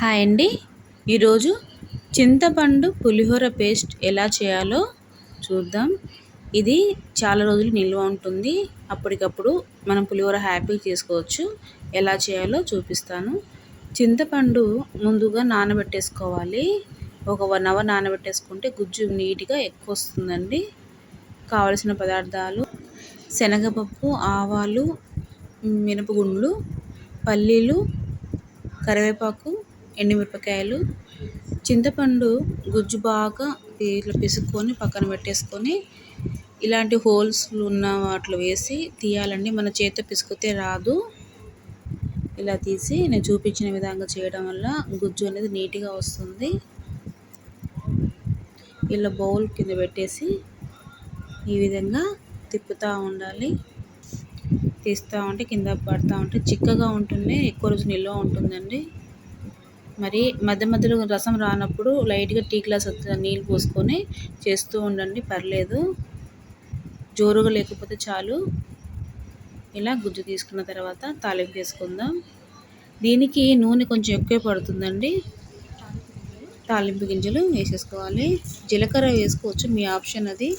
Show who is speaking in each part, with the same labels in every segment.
Speaker 1: Hi అండి. ఈరోజు చింతపండు పులిహోర పేస్ట్ ఎలా చేయాలో చూద్దాం. ఇది చాలా రోజులు నిల్వ ఉంటుంది. అప్పటికప్పుడు మనం పులిహోర హ్యాపీగా చేసుకోవచ్చు. ఎలా చేయాలో చూపిస్తాను. చింతపండు ముందుగా నానబెట్టేసుకోవాలి. ఒక వన్ అవర్ నానబెట్టేసుకుంటే గుజ్జు నీట్గా ఎక్కువ వస్తుందండి. కావలసిన పదార్థాలు శనగపప్పు ఆవాలు మినపగుండ్లు పల్లీలు కరివేపాకు ఎండుమిరపకాయలు చింతపండు గుజ్జు బాగా ఇట్లా పిసుక్కొని పక్కన పెట్టేసుకొని ఇలాంటి హోల్స్ ఉన్న వాటిలో వేసి తీయాలండి. మన చేతితో పిసుకుతే రాదు. ఇలా తీసి నేను చూపించిన విధంగా చేయడం వల్ల గుజ్జు అనేది నీట్గా వస్తుంది. ఇలా బౌల్ కింద పెట్టేసి ఈ విధంగా తిప్పుతూ ఉండాలి. తీస్తూ ఉంటే కింద పడుతూ ఉంటే చిక్కగా ఉంటుంది ఎక్కువ రోజు నిల్వ ఉంటుందండి. మరి మధ్య మధ్యలో రసం రానప్పుడు లైట్గా టీ గ్లాస్ నీళ్ళు పోసుకొని చేస్తూ ఉండండి పర్లేదు. జోరుగా లేకపోతే చాలు. ఇలా గుజ్జు తీసుకున్న తర్వాత తాలింపు వేసుకుందాం. దీనికి నూనె కొంచెం ఎక్కువ పడుతుందండి. తాలింపు గింజలు వేసేసుకోవాలి. జీలకర్ర వేసుకోవచ్చు మీ ఆప్షన్ అది.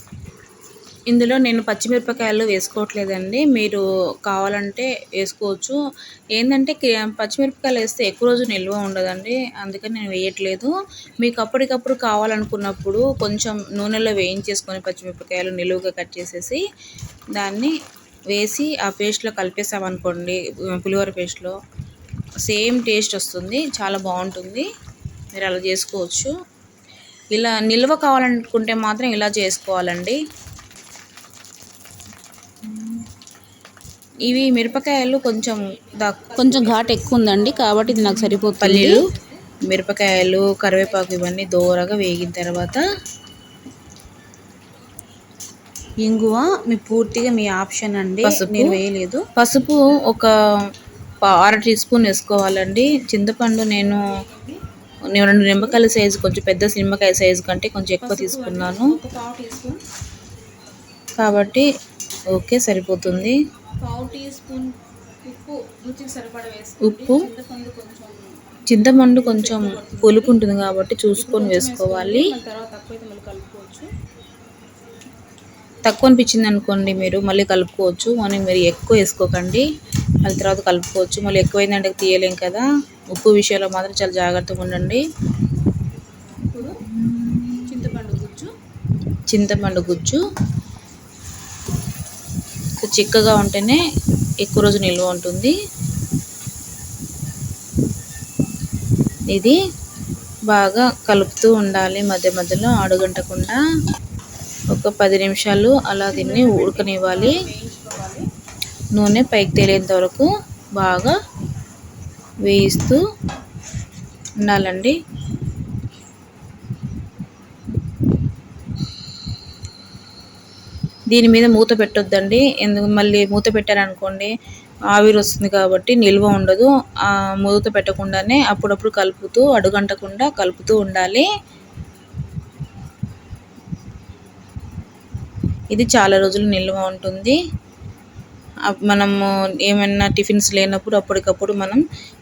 Speaker 1: ఇందులో నేను పచ్చిమిరపకాయలు వేసుకోవట్లేదండి. మీరు కావాలంటే వేసుకోవచ్చు. ఏంటంటే పచ్చిమిరపకాయలు వేస్తే ఎక్కువ రోజు నిల్వ ఉండదండి. అందుకని నేను వేయట్లేదు. మీకు అప్పటికప్పుడు కావాలనుకున్నప్పుడు కొంచెం నూనెలో వేయించేసుకొని పచ్చిమిరపకాయలు నిలువుగా కట్ చేసేసి దాన్ని వేసి ఆ పేస్ట్లో కలిపేసామనుకోండి పులిహోర పేస్ట్లో సేమ్ టేస్ట్ వస్తుంది. చాలా బాగుంటుంది. మీరు అలా చేసుకోవచ్చు. ఇలా నిల్వ కావాలనుకుంటే మాత్రం ఇలా చేసుకోవాలండి. ఇవి మిరపకాయలు కొంచెం కొంచెం ఘాట్ ఎక్కువ ఉందండి కాబట్టి ఇది నాకు సరిపోతుంది. పల్లీలు మిరపకాయలు కరివేపాకు ఇవన్నీ దోరగా వేగిన తర్వాత ఇంగువ మీ పూర్తిగా మీ ఆప్షన్ అండి. నేను వేయలేదు. పసుపు ఒక అర టీ స్పూన్ వేసుకోవాలండి. చింతపండు నేను నేను రెండు నిమ్మకాయల సైజు కొంచెం పెద్ద నిమ్మకాయ సైజు కంటే కొంచెం ఎక్కువ తీసుకున్నాను. కాబట్టి ఓకే సరిపోతుంది. పావు టీ స్పూన్ ఉప్పు రుచికి సరిపడ ఉప్పు చింతపండు కొంచెం పులుపు ఉంటుంది కాబట్టి చూసుకొని వేసుకోవాలి. తక్కువ అనిపించింది అనుకోండి మీరు మళ్ళీ కలుపుకోవచ్చు. మనీ మీరు ఎక్కువ వేసుకోకండి. మళ్ళీ తర్వాత కలుపుకోవచ్చు. మళ్ళీ ఎక్కువైందంటే తీయలేం కదా. ఉప్పు విషయంలో మాత్రం చాలా జాగ్రత్తగా ఉండండి. చింతపండు గుజ్జు. చింతపండు గుజ్జు. చిక్కగా ఉంటేనే ఎక్కువ రోజు నిల్వ ఉంటుంది. ఇది బాగా కలుపుతూ ఉండాలి మధ్య మధ్యలో అడుగంటకుండా. ఒక పది నిమిషాలు అలా దీన్ని ఉడకనివ్వాలి. నూనె పైకి తేలేంత వరకు బాగా వేయిస్తూ ఉండాలండి. దీని మీద మూత పెట్టొద్దండి. ఎందుకు మళ్ళీ మూత పెట్టారనుకోండి ఆవిరి వస్తుంది కాబట్టి నిల్వ ఉండదు. మూత పెట్టకుండానే అప్పుడప్పుడు కలుపుతూ అడుగంటకుండా కలుపుతూ ఉండాలి. ఇది చాలా రోజులు నిల్వ ఉంటుంది. మనము ఏమైనా టిఫిన్స్ లేనప్పుడు అప్పటికప్పుడు మనం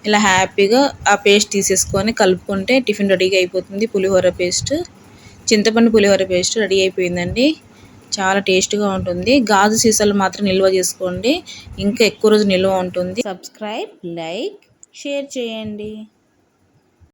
Speaker 1: ఇలా హ్యాపీగా ఆ పేస్ట్ తీసేసుకొని కలుపుకుంటే టిఫిన్ రెడీగా అయిపోతుంది. పులిహోర పేస్ట్ చింతపండు పులిహోర పేస్ట్ రెడీ అయిపోయిందండి. చాలా టేస్ట్గా ఉంటుంది. గాజు సీసాలు మాత్రం నిల్వ చేసుకోండి. ఇంకా ఎక్కువ రోజు నిల్వ ఉంటుంది. సబ్స్క్రైబ్ లైక్ షేర్ చేయండి.